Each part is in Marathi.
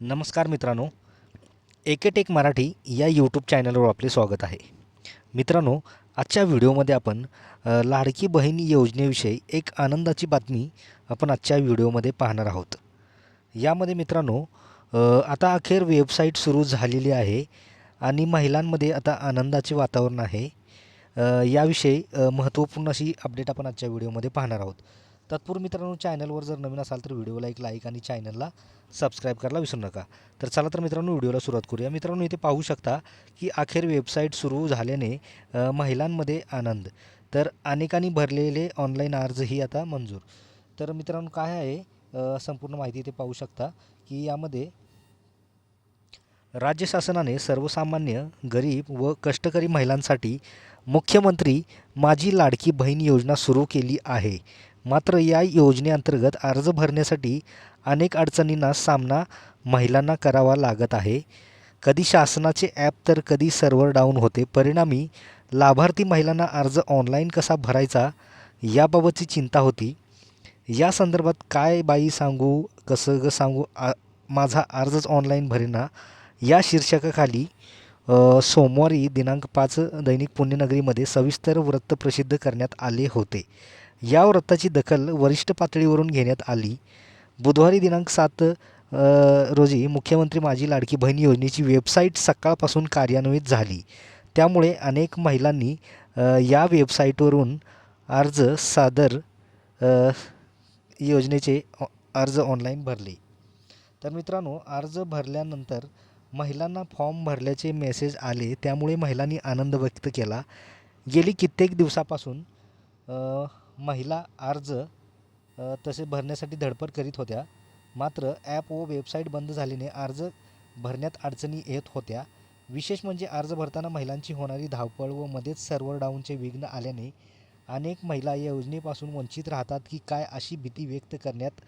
नमस्कार मित्रांनो एकेटेक मराठी या यूट्यूब चॅनलवर आपले स्वागत आहे. मित्रांनो आजच्या व्हिडिओमध्ये आपण लाडकी बहीण योजनेविषयी एक आनंदाची बातमी आपण आजच्या व्हिडिओमध्ये पाहणार आहोत. यामध्ये मित्रांनो आता अखेर वेबसाईट सुरू झालेली आहे आणि महिलांमध्ये आता आनंदाचे वातावरण आहे. याविषयी महत्त्वपूर्ण अशी अपडेट आपण आजच्या व्हिडिओमध्ये पाहणार आहोत. तत्पूर्वी मित्रांनो चॅनलवर जर नवीन असाल तर व्हिडिओला एक लाईक आणि चॅनलला सबस्क्राईब करायला विसरू नका. तर चला तर मित्रांनो व्हिडिओला सुरुवात करूया. मित्रांनो इथे पाहू शकता की अखेर वेबसाईट सुरू झाल्याने महिलांमध्ये आनंद. तर अनेकांनी भरलेले ऑनलाईन अर्जही आता मंजूर. तर मित्रांनो काय आहे? संपूर्ण माहिती इथे पाहू शकता की यामध्ये राज्य शासनाने सर्वसामान्य गरीब व कष्टकरी महिलांसाठी मुख्यमंत्री माझी लाडकी बहीण योजना सुरू केली आहे. मात्र या योजनेअंतर्गत अर्ज भरण्यासाठी अनेक अडचणींना सामना महिलांना करावा लागत आहे. कधी शासनाचे ॲप तर कधी सर्व्हर डाऊन होते. परिणामी लाभार्थी महिलांना अर्ज ऑनलाईन कसा भरायचा याबाबतची चिंता होती. या संदर्भात काय बाई सांगू कसं ग सांगू आ माझा अर्जच ऑनलाईन भरेना या शीर्षकाखाली सोमवारी दिनांक पाच दैनिक पुण्यनगरीमध्ये सविस्तर वृत्त प्रसिद्ध करण्यात आले होते. या वृत्ताची दखल वरिष्ठ पातळीवरून घेण्यात आली. बुधवारी दिनांक सात रोजी मुख्यमंत्री माझी लाडकी बहीण योजनेची वेबसाईट सकाळपासून कार्यान्वित झाली. त्यामुळे अनेक महिलांनी या वेबसाईटवरून अर्ज सादर योजनेचे अर्ज ऑनलाईन भरले. तर मित्रांनो अर्ज भरल्यानंतर महिलांना फॉर्म भरल्याचे मेसेज आले त्यामुळे महिलांनी आनंद व्यक्त केला. गेली कित्येक दिवसापासून महिला अर्ज तसे भरण्यासाठी धडपड करीत होत्या. मात्र ॲप व वेबसाईट बंद झाल्याने अर्ज भरण्यात अडचणी येत होत्या. विशेष म्हणजे अर्ज भरताना महिलांची होणारी धावपळ व मध्येच सर्व्हर डाऊनचे विघ्न आल्याने अनेक महिला या योजनेपासून वंचित राहतात की काय अशी भीती व्यक्त करण्यात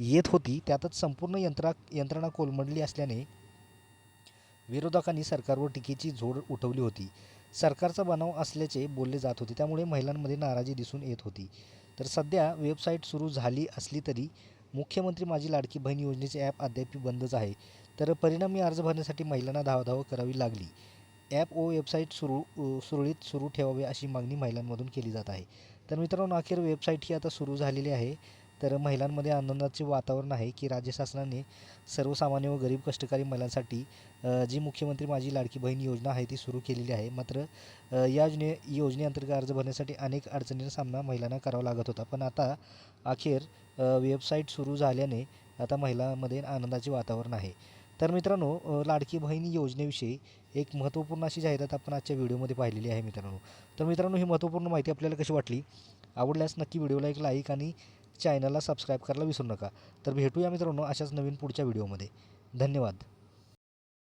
येत होती. त्यातच संपूर्ण यंत्रा यंत्रणा कोलमडली असल्याने विरोधकांनी सरकारवर टीकेची झोड उठवली होती. सरकारचा बनाव असल्याचे बोलले जात होते. त्यामुळे महिलांमध्ये नाराजी दिसून येत होती. तर सध्या वेबसाईट सुरू झाली असली तरी मुख्यमंत्री माझी लाडकी बहीण योजनेचे ॲप अद्याप बंदच आहे. तर परिणामी अर्ज भरण्यासाठी महिलांना धावधाव करावी लागली. ॲप व वेबसाईट सुरू सुरळीत सुरू ठेवावे अशी मागणी महिलांमधून केली जात आहे. तर मित्रांनो अखेर वेबसाईट ही आता सुरू झालेली आहे. तर महिलांमध्ये आनंदाचे वातावरण आहे की राज्य शासनाने सर्वसामान्य व गरीब कष्टकरी महिलांसाठी जी मुख्यमंत्री माझी लाडकी बहीण योजना आहे ती सुरू केलेली आहे. मात्र या योजने योजनेअंतर्गत अर्ज भरण्यासाठी अनेक अडचणींचा सामना महिलांना करावा लागत होता. पण आता अखेर वेबसाईट सुरू झाल्याने आता महिलांमध्ये आनंदाचे वातावरण आहे. तर मित्रांनो लाडकी बहीण योजनेविषयी एक महत्त्वपूर्ण अशी जाहिरात आपण आजच्या व्हिडिओमध्ये पाहिलेली आहे मित्रांनो. तर मित्रांनो ही महत्त्वपूर्ण माहिती आपल्याला कशी वाटली? आवडल्यास नक्की व्हिडिओला एक लाईक आणि चॅनलला सबस्क्राईब करायला विसरू नका. तर भेटूया मित्रांनो अशाच नवीन पुढच्या व्हिडिओमध्ये धन्यवाद.